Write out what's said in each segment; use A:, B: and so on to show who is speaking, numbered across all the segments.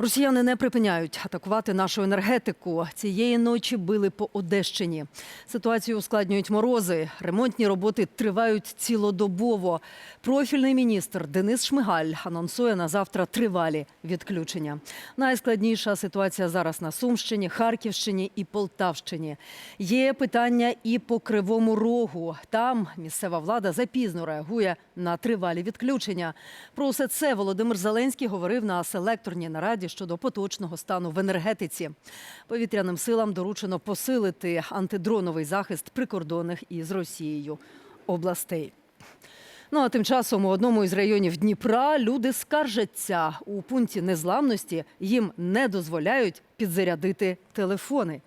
A: Росіяни не припиняють атакувати нашу енергетику. Цієї ночі били по Одещині. Ситуацію ускладнюють морози. Ремонтні роботи тривають цілодобово. Профільний міністр Денис Шмигаль анонсує на завтра тривалі відключення. Найскладніша ситуація зараз на Сумщині, Харківщині і Полтавщині. Є питання і по кривому рогу. Там місцева влада запізно реагує на тривалі відключення. Про все це Володимир Зеленський говорив на селекторній нараді щодо поточного стану в енергетиці. Повітряним силам доручено посилити антидроновий захист прикордонних із Росією областей. Ну а тим часом у одному із районів Дніпра люди скаржаться у пункті незламності. Їм не дозволяють підзарядити телефони.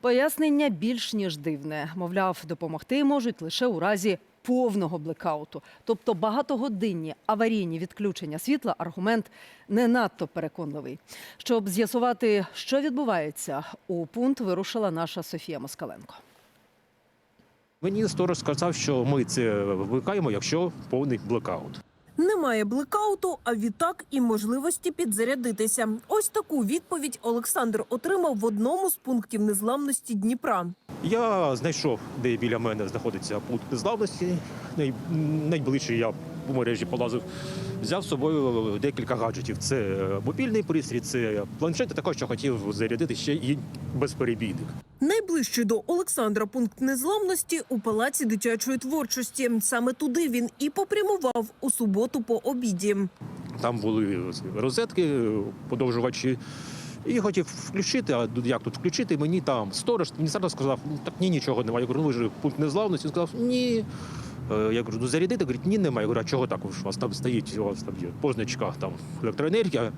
A: Пояснення більш ніж дивне. Мовляв, допомогти можуть лише у разі повного блекауту. Тобто багатогодинні аварійні відключення світла аргумент не надто переконливий. Щоб з'ясувати, що відбувається, у пункт вирушила наша Софія Москаленко.
B: Мені сторож сказав, що ми це викликаємо, якщо повний блекаут.
C: Немає блекауту, а відтак і можливості підзарядитися. Ось таку відповідь Олександр отримав в одному з пунктів незламності Дніпра.
B: Я знайшов, де біля мене знаходиться пункт незламності. Най- Найближчий я у мережі полазив. Взяв з собою декілька гаджетів. Це мобільний пристрій, це планшет, і також що хотів зарядити ще і безперебійник.
C: Найближчий до Олександра пункт незламності у палаці дитячої творчості. Саме туди він і попрямував у суботу по обіді.
B: Там були розетки, подовжувачі. І хотів включити, а як тут включити, мені там сторож, мені зараз сказав, так ні, нічого немає. Я кажу, ну ви ж пункт незламності. Він сказав, ні. Е, Я кажу, ну зарядити, говорить, ні, немає. Я говорю, а чого так? У вас там стоїть, у вас там є позначка, там електроенергія,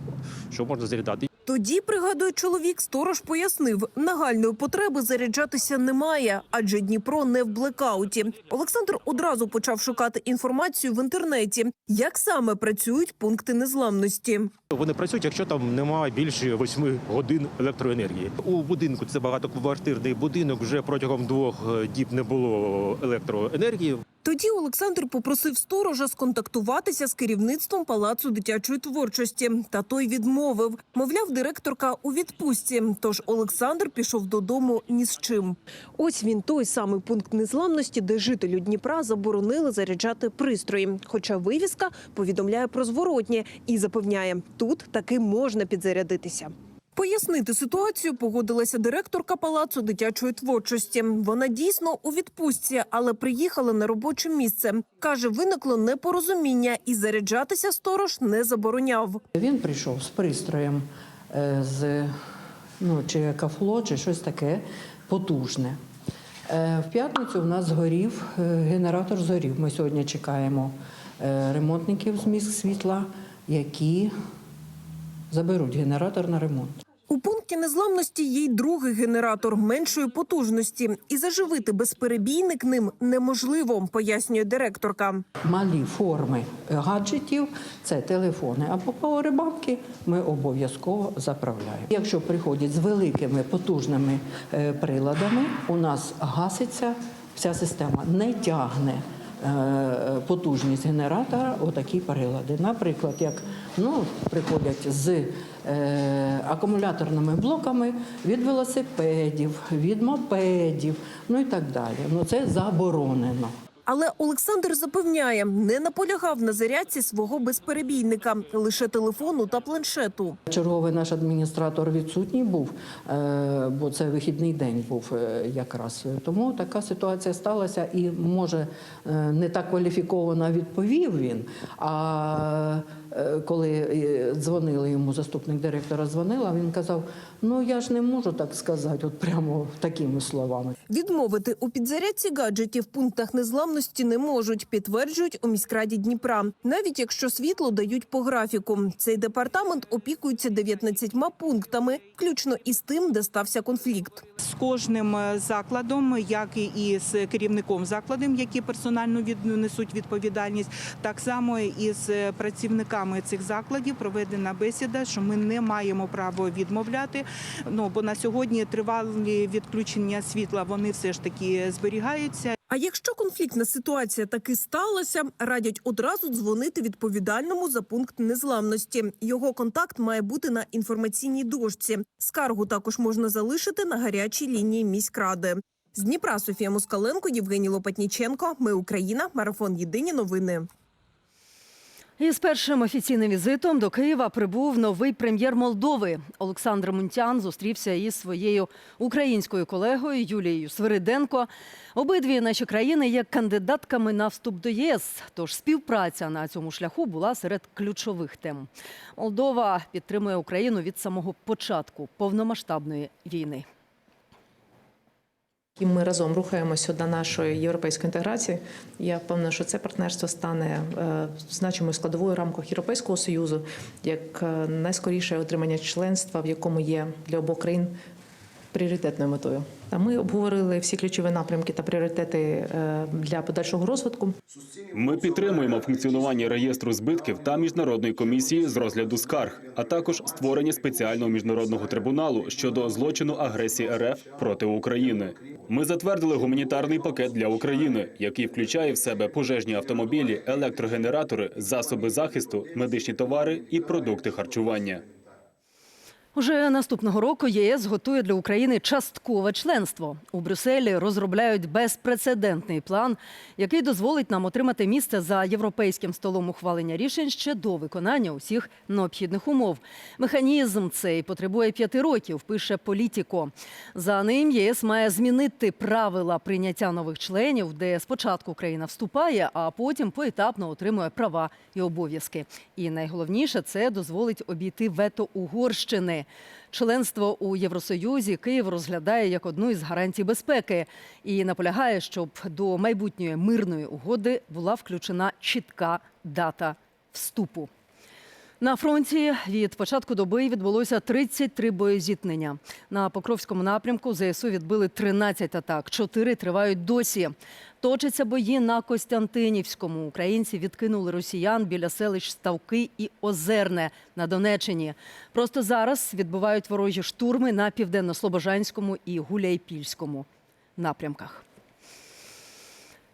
B: що можна зарядати.
C: Тоді, пригадує чоловік, сторож пояснив, нагальної потреби заряджатися немає, адже Дніпро не в блекауті. Олександр одразу почав шукати інформацію в інтернеті, як саме працюють пункти незламності.
B: Вони працюють, якщо там немає більше 8 годин електроенергії. У будинку це багатоквартирний будинок. Вже протягом двох е, діб не було електроенергії.
C: Тоді Олександр попросив сторожа сконтактуватися з керівництвом палацу дитячої творчості. Та той відмовив. Мовляв, директорка у відпустці. Тож Олександр пішов додому ні з чим. Ось він той самий пункт незламності, де жителю Дніпра заборонили заряджати пристрої. Хоча вивіска повідомляє про зворотнє і запевняє, тут таки можна підзарядитися. Пояснити ситуацію погодилася директорка палацу дитячої творчості. Вона дійсно у відпустці, але приїхала на робоче місце. Каже, виникло непорозуміння, і заряджатися сторож не забороняв.
D: Він прийшов з пристроєм е, з ну, чи екафло, чи щось таке потужне. Е, В п'ятницю в нас згорів е, генератор згорів. Ми сьогодні чекаємо ремонтників з міськ світла, які заберуть генератор на ремонт.
C: У пункті незламності є й другий генератор меншої потужності, і заживити безперебійник ним неможливо, пояснює директорка.
D: Малі форми гаджетів це телефони або пауербанки. Ми обов'язково заправляємо. Якщо приходять з великими потужними е, приладами, у нас гаситься вся система, не тягне. Потужність генератора отакі прилади. Наприклад, як ну, приходять з е, акумуляторними блоками від велосипедів, від мопедів, ну і так далі. Ну це заборонено.
C: Але Олександр запевняє, не наполягав на зарядці свого безперебійника, лише телефону та планшету.
D: Черговий наш адміністратор відсутній був, е, бо це вихідний день був е, якраз. Тому така ситуація сталася, і може е, не так кваліфіковано відповів він. А коли е, дзвонили йому, заступник директора дзвонила, він казав: Ну я ж не можу так сказати, от прямо такими словами.
C: Відмовити у підзарядці гаджетів в пунктах незламності не можуть, підтверджують у міськраді Дніпра. Навіть якщо світло дають по графіку. Цей департамент опікується 19 пунктами, включно із тим, де стався конфлікт.
E: з кожним е, закладом, як і з керівником закладом, які персонально від- несуть відповідальність, так само і з працівниками керівниками цих закладів проведена бесіда, що ми не маємо права відмовляти. Ну бо на сьогодні тривалі відключення світла вони все ж таки зберігаються.
C: А якщо конфліктна ситуація таки сталася, радять одразу дзвонити відповідальному за пункт незламності. Його контакт має бути на інформаційній дошці. Скаргу також можна залишити на гарячій лінії міськради. З Дніпра Софія Москаленко, Євгеній Лопатніченко. Ми Україна. Марафон. Єдині новини.
A: Із першим офіційним візитом до Києва прибув новий прем'єр Молдови. Олександр Мунтян зустрівся із своєю українською колегою Юлією Свириденко. Обидві наші країни є кандидатками на вступ до ЄС. Тож співпраця на цьому шляху була серед ключових тем. Молдова підтримує Україну від самого початку повномасштабної війни.
F: І ми разом рухаємося до нашої європейської інтеграції. Я впевнена, що це партнерство стане е, значимою складовою в рамках Європейського союзу як е, найскоріше отримання членства, в якому є для обох країн пріоритетною метою. Та ми обговорили всі ключові напрямки та пріоритети е, для подальшого розвитку.
G: Ми підтримуємо функціонування реєстру збитків та міжнародної комісії з розгляду скарг, а також створення спеціального міжнародного трибуналу щодо злочину агресії РФ проти України. Ми затвердили гуманітарний пакет для України, який включає в себе пожежні автомобілі, електрогенератори, засоби захисту, медичні товари і продукти харчування.
A: Уже наступного року ЄС готує для України часткове членство. У Брюсселі розробляють безпрецедентний план, який дозволить нам отримати місце за європейським столом ухвалення рішень ще до виконання усіх необхідних умов. Механізм цей потребує п'яти років. Пише Політіко. За ним ЄС має змінити правила прийняття нових членів, де спочатку країна вступає, а потім поетапно отримує права і обов'язки. І найголовніше це дозволить обійти вето Угорщини. Членство у Євросоюзі Київ розглядає як одну із гарантій безпеки і наполягає, щоб до майбутньої мирної угоди була включена чітка дата вступу. На фронті від початку доби відбулося 33 боєзіткнення. На Покровському напрямку ЗСУ відбили 13 атак. Чотири тривають досі. Точаться бої на Костянтинівському. Українці відкинули росіян біля селищ Ставки і Озерне на Донеччині. Просто зараз відбувають ворожі штурми на південно-слобожанському і Гуляйпільському напрямках.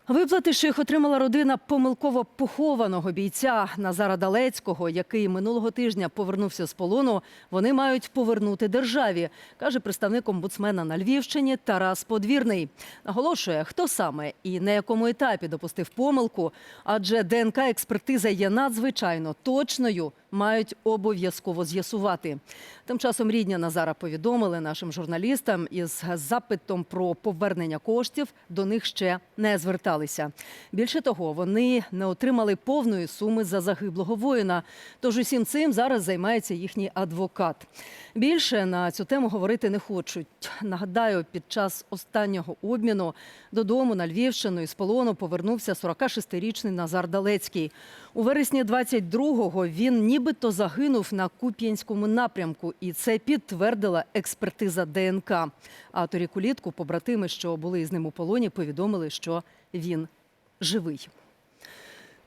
A: Виплати, що їх отримала родина помилково похованого бійця Назара Далецького, який минулого тижня повернувся з полону, вони мають повернути державі, каже представник омбудсмена на Львівщині Тарас Подвірний. Наголошує, хто саме і на якому етапі допустив помилку, адже ДНК експертиза є надзвичайно точною, мають обов'язково з'ясувати. Тим часом рідня Назара повідомили нашим журналістам із запитом про повернення коштів до них ще не зверталися. Більше того, вони не отримали повної суми за загиблого воїна. Тож усім цим зараз займається їхній адвокат. Більше на цю тему говорити не хочуть. Нагадаю, під час останнього обміну додому на Львівщину із полону повернувся 46-річний Назар Далецький. У вересні 22-го він нібито загинув на Куп'янському напрямку, і це підтвердила експертиза ДНК. А торік побратими, що були з ним у полоні, повідомили, що він живий.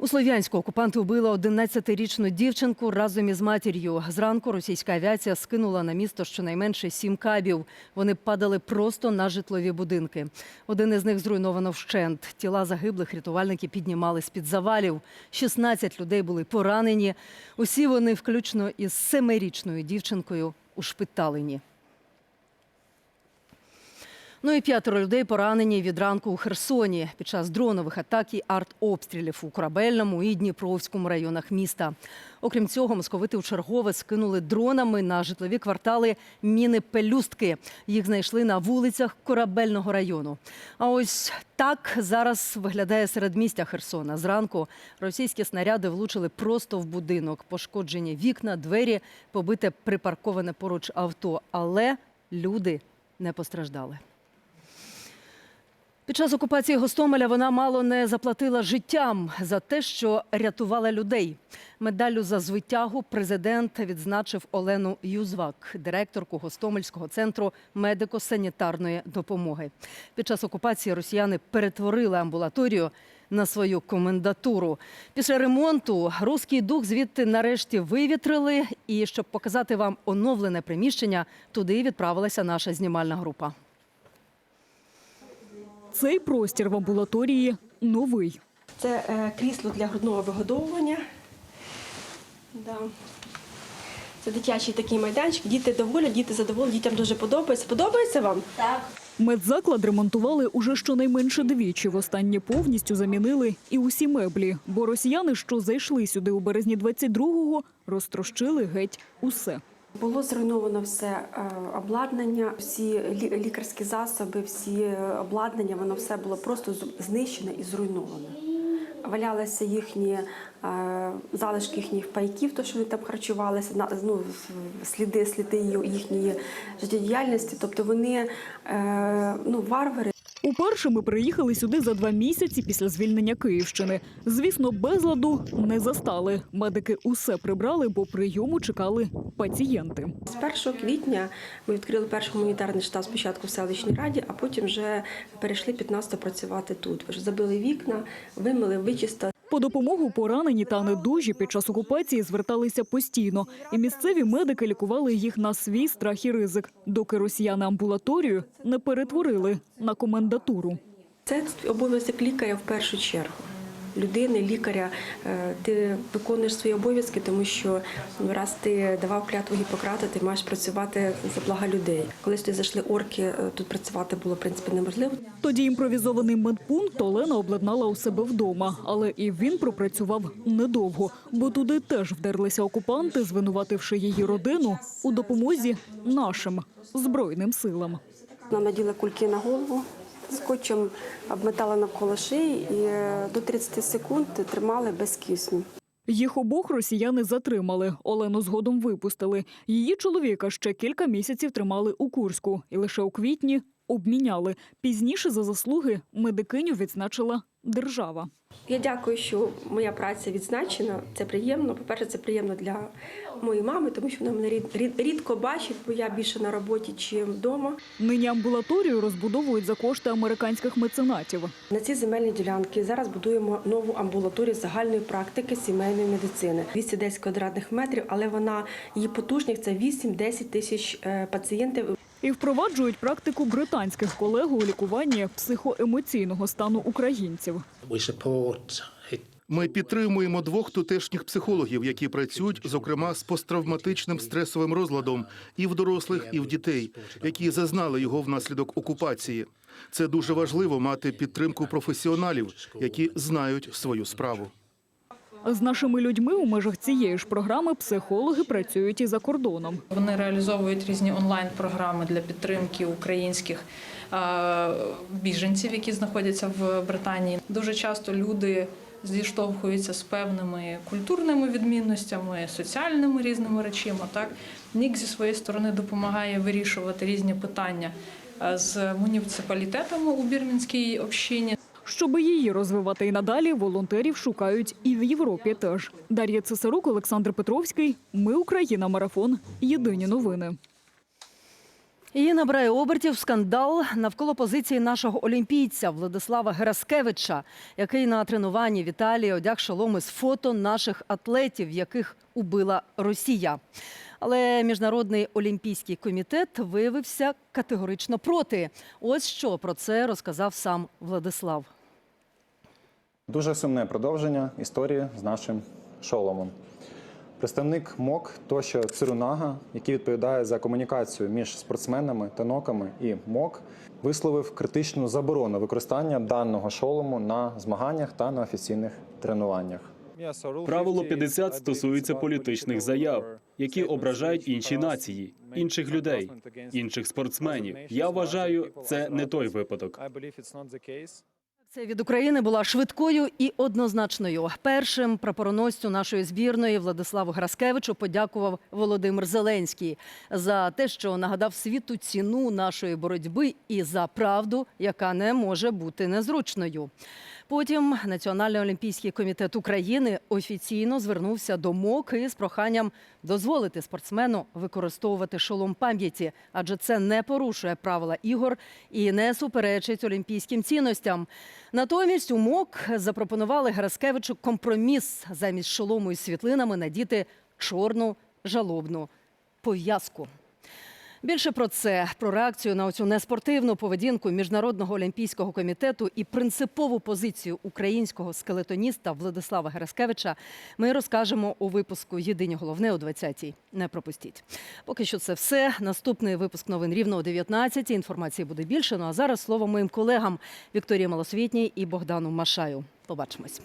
A: У Слов'янську окупанти вбили 11-річну дівчинку разом із матір'ю. Зранку російська авіація скинула на місто щонайменше сім кабів. Вони падали просто на житлові будинки. Один із них зруйновано вщент. Тіла загиблих рятувальники піднімали з-під завалів. 16 людей були поранені. Усі вони, включно із семирічною дівчинкою, ушпиталені. Ну і п'ятеро людей поранені від ранку у Херсоні під час дронових атак і артобстрілів у Корабельному і Дніпровському районах міста. Окрім цього, московити у чергове скинули дронами на житлові квартали міни пелюстки. Їх знайшли на вулицях Корабельного району. А ось так зараз виглядає середмістя Херсона. Зранку російські снаряди влучили просто в будинок. Пошкоджені вікна, двері, побите припарковане поруч авто. Але люди не постраждали. Під час окупації Гостомеля вона мало не заплатила життям за те, що рятувала людей. Медаллю за звитягу президент відзначив Олену Юзвак, директорку Гостомельського центру медико-санітарної допомоги. Під час окупації росіяни перетворили амбулаторію на свою комендатуру. Після ремонту руський дух звідти нарешті вивітрили. І щоб показати вам оновлене приміщення, туди відправилася наша знімальна група.
H: Цей простір в амбулаторії новий.
I: Це е, крісло для грудного вигодовування. Да. Це дитячий такий майданчик. Діти доволі, діти задоволені, дітям дуже подобається. Подобається вам? Так.
H: Медзаклад ремонтували уже щонайменше двічі. Востаннє повністю замінили і усі меблі. Бо росіяни, що зайшли сюди у березні 22-го, розтрощили геть усе.
I: Було зруйновано все е, обладнання, всі лікарські засоби, всі е, обладнання, воно все було просто з- знищено і зруйновано. Валялися їхні е, залишки їхніх пайків, то що вони там харчувалися, ну, сліди, сліди їхньої життєдіяльності. Тобто вони ну, варвари.
H: Уперше ми приїхали сюди за два місяці після звільнення Київщини. Звісно, безладу не застали. Медики усе прибрали, бо прийому чекали пацієнти.
I: З 1 квітня ми відкрили перший гуманітарний штаб спочатку в селищній раді, а потім вже перейшли 15 працювати тут. Забили вікна, вимили, вичистили.
H: По допомогу поранені та недужі під час окупації зверталися постійно, і місцеві медики лікували їх на свій страх і ризик, доки росіяни амбулаторію не перетворили на комендатуру.
I: Це обов'язок лікаря в першу чергу. Людини, лікаря, Е, ти виконуєш свої обов'язки, тому що раз ти давав клятву Гіппократа, ти маєш працювати за блага людей. Коли сюди зайшли орки, е, тут працювати було в принципі неможливо.
H: Тоді імпровізований медпункт Олена обладнала у себе вдома, але і він пропрацював недовго, бо туди теж вдерлися окупанти, звинувативши її родину у допомозі нашим збройним силам.
I: Нам наділи кульки на голову, скотчем обметала навколо шиї і е, до 30 секунд тримали без кисню.
H: Їх обох росіяни затримали. Олену згодом випустили. Її чоловіка ще кілька місяців тримали у Курську і лише у квітні обміняли. Пізніше за заслуги медикиню відзначила держава.
I: Я дякую, що моя праця відзначена. Це приємно. По-перше, це приємно для моєї мами, тому що вона мене рід- рід- рідко бачить, бо я більше на роботі, чим вдома.
H: Нині амбулаторію розбудовують за кошти американських меценатів.
I: На цій земельній ділянці зараз будуємо нову амбулаторію загальної практики сімейної медицини. 210 квадратних метрів, але вона її потужність це 8-10 тисяч е, пацієнтів.
H: І впроваджують практику британських колег у лікуванні психоемоційного стану українців.
J: Ми підтримуємо двох тутешніх психологів, які працюють, зокрема, з посттравматичним стресовим розладом і в дорослих, і в дітей, які зазнали його внаслідок окупації. Це дуже важливо мати підтримку професіоналів, які знають свою справу.
H: З нашими людьми у межах цієї ж програми психологи працюють і за кордоном.
K: Вони реалізовують різні онлайн-програми для підтримки українських е, біженців, які знаходяться в Британії. Дуже часто люди зіштовхуються з певними культурними відмінностями, соціальними різними речима. Так Нік зі своєї сторони допомагає вирішувати різні питання е, з муніципалітетами у бірмінській общині.
H: Щоб її розвивати і надалі, волонтерів шукають і в Європі теж. Дар'я Цесарук, Олександр Петровський. Ми Україна. Марафон. Єдині новини.
A: Її набирає обертів скандал навколо позиції нашого олімпійця Владислава Гераскевича, який на тренуванні в Італії одяг шоломи з фото наших атлетів, яких убила Росія. Але міжнародний олімпійський комітет виявився категорично проти. Ось що про це розказав сам Владислав.
L: Дуже сумне продовження історії з нашим шоломом. Представник МОК Тошо Цирунага, який відповідає за комунікацію між спортсменами та ноками і МОК, висловив критичну заборону використання даного шолому на змаганнях та на офіційних тренуваннях.
G: Правило 50 стосується політичних заяв, які ображають інші нації, інших людей, інших спортсменів. Я вважаю, це не той випадок.
A: Це від України була швидкою і однозначною. Першим прапороносцю нашої збірної Владиславу Граскевичу подякував Володимир Зеленський за те, що нагадав світу ціну нашої боротьби і за правду, яка не може бути незручною. Потім Національний олімпійський комітет України офіційно звернувся до МОК із проханням дозволити спортсмену використовувати шолом пам'яті, адже це не порушує правила ігор і не суперечить олімпійським цінностям. Натомість у МОК запропонували Гераскевичу компроміс замість шолому із світлинами надіти чорну жалобну пов'язку. Більше про це, про реакцію на оцю неспортивну поведінку міжнародного олімпійського комітету і принципову позицію українського скелетоніста Владислава Гераскевича ми розкажемо у випуску Єдині головне о 20-й. Не пропустіть. Поки що це все. Наступний випуск новин рівно о 19-й. Інформації буде більше. Ну а зараз слово моїм колегам Вікторії Малосвітній і Богдану Машаю. Побачимось.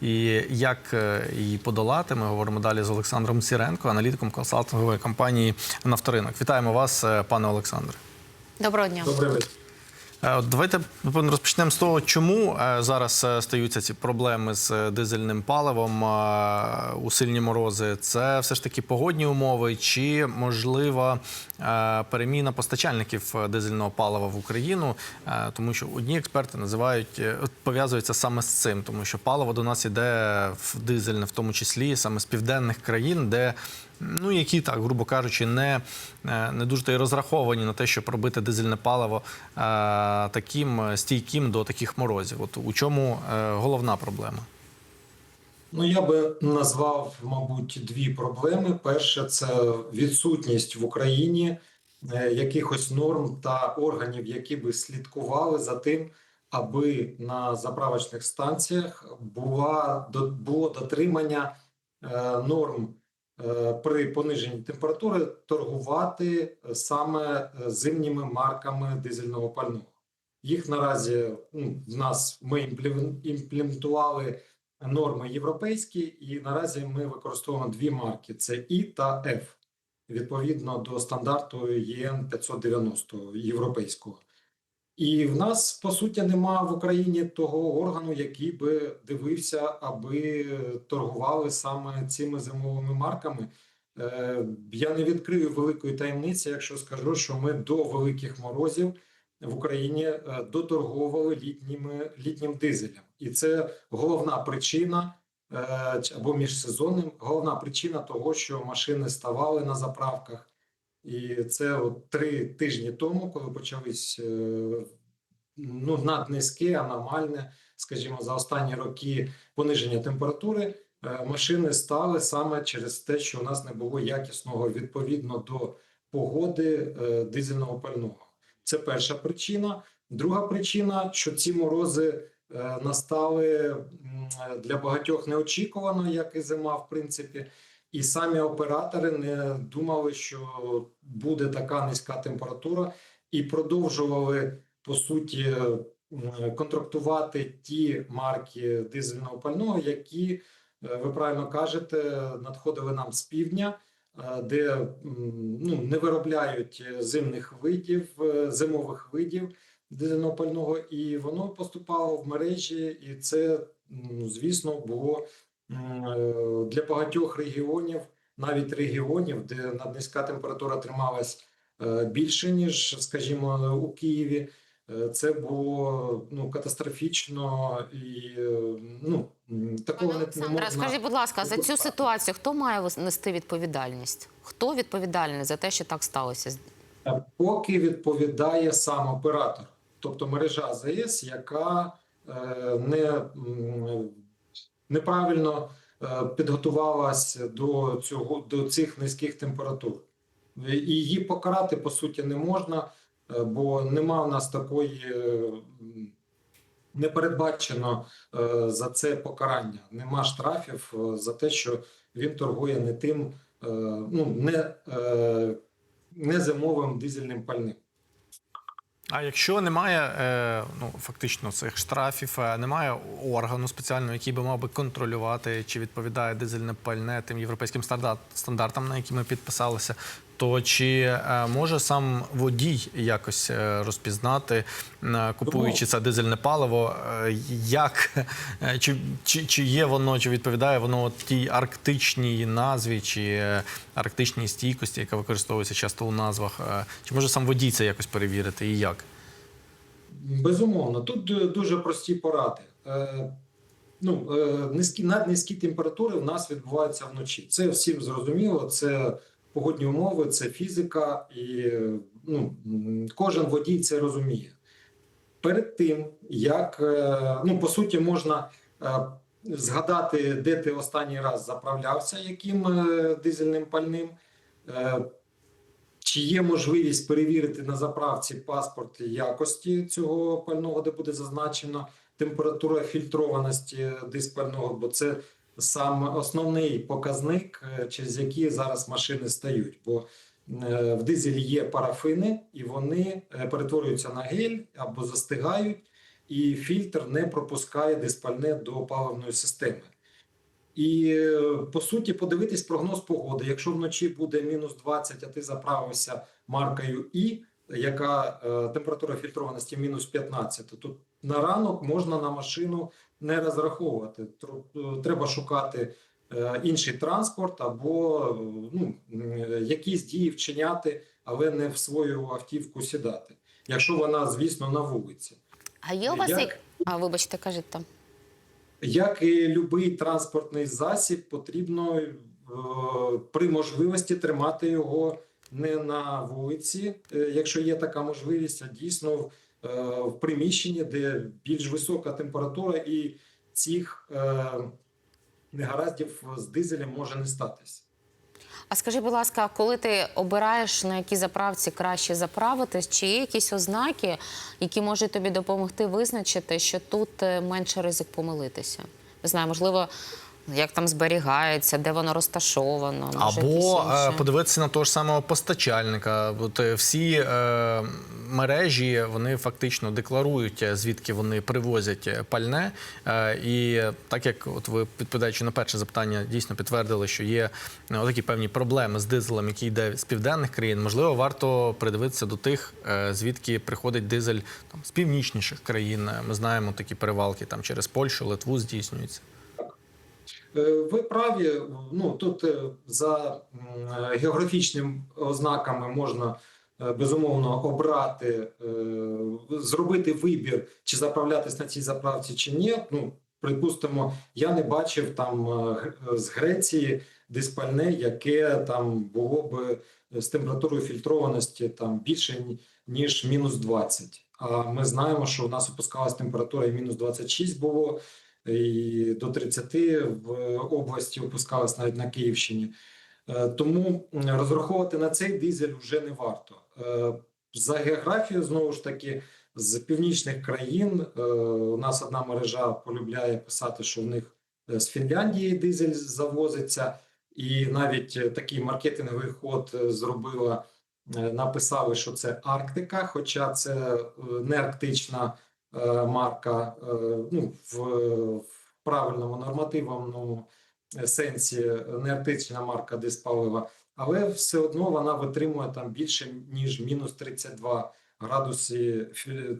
M: І як е, її подолати, ми говоримо далі з Олександром Сіренко, аналітиком консалтингової компанії Нафторинок. Вітаємо вас, е, пане Олександре.
N: Доброго дня.
M: Доброго от Давайте розпочнемо з того, чому е, зараз е, стаються ці проблеми з е, дизельним паливом е, у сильні морози. Це все ж таки погодні умови, чи можлива е, переміна постачальників е, дизельного палива в Україну, Е, тому що одні експерти називають е, пов'язуються саме з цим, тому що паливо до нас іде в дизельне, в тому числі саме з південних країн, де ну які так, грубо кажучи, не, е, не дуже розраховані на те, щоб робити дизельне паливо е, таким е, стійким до таких морозів. От у чому головна проблема?
O: Ну, я би назвав, мабуть, дві проблеми. Перше це відсутність в Україні якихось норм та органів, які би слідкували за тим, аби на заправочних станціях була було дотримання норм при пониженні температури торгувати е, саме е, зимніми марками дизельного пального. Їх наразі ну, в нас ми імплементували норми європейські, і наразі ми використовуємо дві марки: це І та Ф, відповідно до стандарту ЄН 590 європейського. І в нас по суті нема в Україні того органу, який би дивився, аби торгували саме цими зимовими марками. Е, Я не відкрию великої таємниці, якщо скажу, що ми до великих морозів в Україні е, доторговували літніми літнім дизелем, і це головна причина е, або міжсезонним. Головна причина того, що машини ставали на заправках, і це от три тижні тому, коли почались е, ну наднизьке, аномальне, скажімо, за останні роки пониження температури. е, Машини стали саме через те, що у нас не було якісного відповідно до погоди е, дизельного пального. Це перша причина. Друга причина, що ці морози настали для багатьох неочікувано, як і зима, в принципі. І самі оператори не думали, що буде така низька температура, і продовжували по суті контрактувати ті марки дизельного пального, які е, ви правильно кажете, надходили нам з півдня е, де ну, не виробляють е, зимних видів, е, зимових видів дизельного пального, і воно поступало в мережі, і це, звісно, було е, для багатьох регіонів, навіть регіонів, де наднизька температура трималась е, більше ніж, скажімо, у Києві. е, Це було ну катастрофічно і е, ну такого не, не можна.
N: скажіть, будь ласка, за цю ситуацію хто має нести відповідальність? Хто відповідальний за те, що так сталося?
O: Е, Поки відповідає сам оператор, тобто мережа АЗС, яка е, не неправильно е, підготувалась до цього до цих низьких температур. Її покарати по суті не можна, е, бо нема в нас такої. е, Не передбачено за це покарання. Нема штрафів за те, що він торгує не тим, ну не не зимовим дизельним пальним.
M: А якщо немає е, ну фактично цих штрафів, е, немає органу спеціального, який би мав би контролювати, чи відповідає дизельне пальне тим європейським стандарт- стандартам, на які ми підписалися, то чи е, може сам водій якось е, розпізнати, е, купуючи це дизельне паливо, як чи, чи, чи є воно, чи відповідає воно тій арктичній назві, чи арктичній стійкості, яка використовується часто у назвах? Чи може сам водій це якось перевірити і як?
O: Безумовно, тут дуже прості поради. Ну, низькі, наднизькі температури в нас відбуваються вночі. Це всім зрозуміло. Це погодні умови, це фізика, і ну, кожен водій це розуміє. Перед тим, як е, ну, по суті, можна е, згадати, де ти останній раз заправлявся, яким е, дизельним пальним. Чи є можливість перевірити на заправці паспорт якості цього пального, де буде зазначено температура фільтрованості диспального, бо це сам основний показник, е, через який зараз машини стають. Бо е, в дизелі є парафини, і вони е, перетворюються на гель або застигають, і фільтр не пропускає диспальне до паливної системи. І по суті, подивитись прогноз погоди. Якщо вночі буде мінус 20, а ти заправився маркою І, яка температура фільтрованості мінус 15, то на ранок можна на машину не розраховувати. Е, Треба шукати е, інший транспорт або ну, якісь дії вчиняти, але не в свою автівку сідати. Якщо вона, звісно, на вулиці.
N: А є у вас
O: Я-
N: як? А вибачте, кажіть там.
O: Як і будь-який транспортний засіб, потрібно е, при можливості тримати його не на вулиці, е, якщо є така можливість, а дійсно в, в приміщенні, де більш висока температура, і цих е, негараздів з дизелем може не статись.
N: А скажи, будь ласка, коли ти обираєш на якій заправці краще заправитись, чи є якісь ознаки, які можуть тобі допомогти визначити, що тут е, менше ризик помилитися? Не знаю, можливо, як там зберігається, де воно розташовано, може,
M: Або е, подивитися на того ж самого постачальника. От е, всі е, мережі вони фактично декларують, е, звідки вони привозять пальне. Е, і так як от ви відповідаючи на перше запитання, дійсно підтвердили, що є такі певні проблеми з дизелем, який йде з південних країн. Можливо, варто придивитися до тих, е, звідки приходить дизель там з північніших країн. Ми знаємо такі перевалки там через Польщу, Литву здійснюються.
O: Е, Ви праві. Ну тут е, за е, географічними ознаками можна безумовно обрати, зробити вибір, чи заправлятись на цій заправці, чи ні. Ну припустимо, я не бачив там з Греції диспальне, яке там було б з температурою фільтрованості там більше ніж мінус 20. А ми знаємо, що у нас опускалась температура і мінус 26 було і до 30 в області опускалась навіть на Київщині. Е, Тому розраховувати на цей дизель вже не варто. Е, За географією, знову ж таки, з північних країн е, у нас одна мережа полюбляє писати, що в них з Фінляндії дизель завозиться, і навіть такий маркетинговий ход зробила, написали, що це Арктика, хоча це не арктична марка е, ну, в, правильному нормативному сенсі не арктична марка диспалива, але все одно вона витримує там більше ніж мінус 32 градуси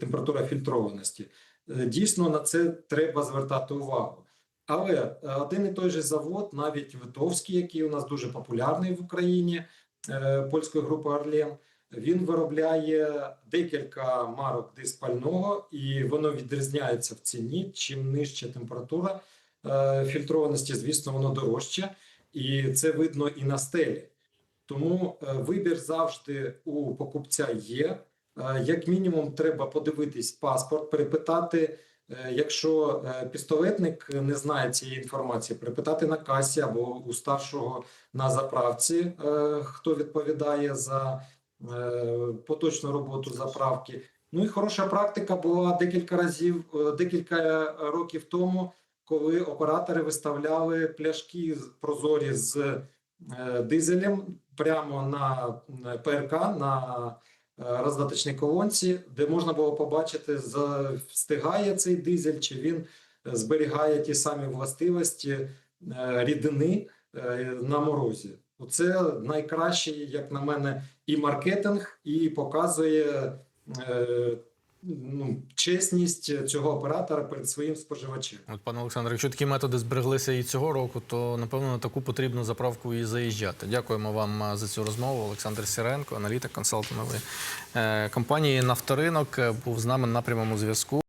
O: температура фільтрованості. Е, Дійсно на це треба звертати увагу. Але е, один і той же завод, навіть Витовський, який у нас дуже популярний в Україні, е, польської групи Орлен, він виробляє декілька марок диспального, і воно відрізняється в ціні. Чим нижча температура е, фільтрованості, звісно, воно дорожче, і це видно і на стелі. Тому е, вибір завжди у покупця є. Е, Як мінімум, треба подивитись паспорт, перепитати. е, Якщо е, пістолетник не знає цієї інформації, перепитати на касі або у старшого на заправці, е, хто відповідає за поточну роботу заправки. Ну і хороша практика була декілька разів, е, декілька років тому, коли оператори виставляли пляшки прозорі з е, дизелем прямо на ПРК на е, роздаточній колонці, де можна було побачити, встигає цей дизель, чи він е, зберігає ті самі властивості е, рідини е, на морозі. Це найкращий, як на мене, і маркетинг, і показує е, ну, чесність цього оператора перед своїм споживачем.
M: От, пане Олександре, якщо такі методи збереглися і цього року, то напевно на таку потрібну заправку і заїжджати. Дякуємо вам за цю розмову. Олександр Сіренко, аналітик консалтингової е, компанії Нафторинок, е, був з нами на прямому зв'язку.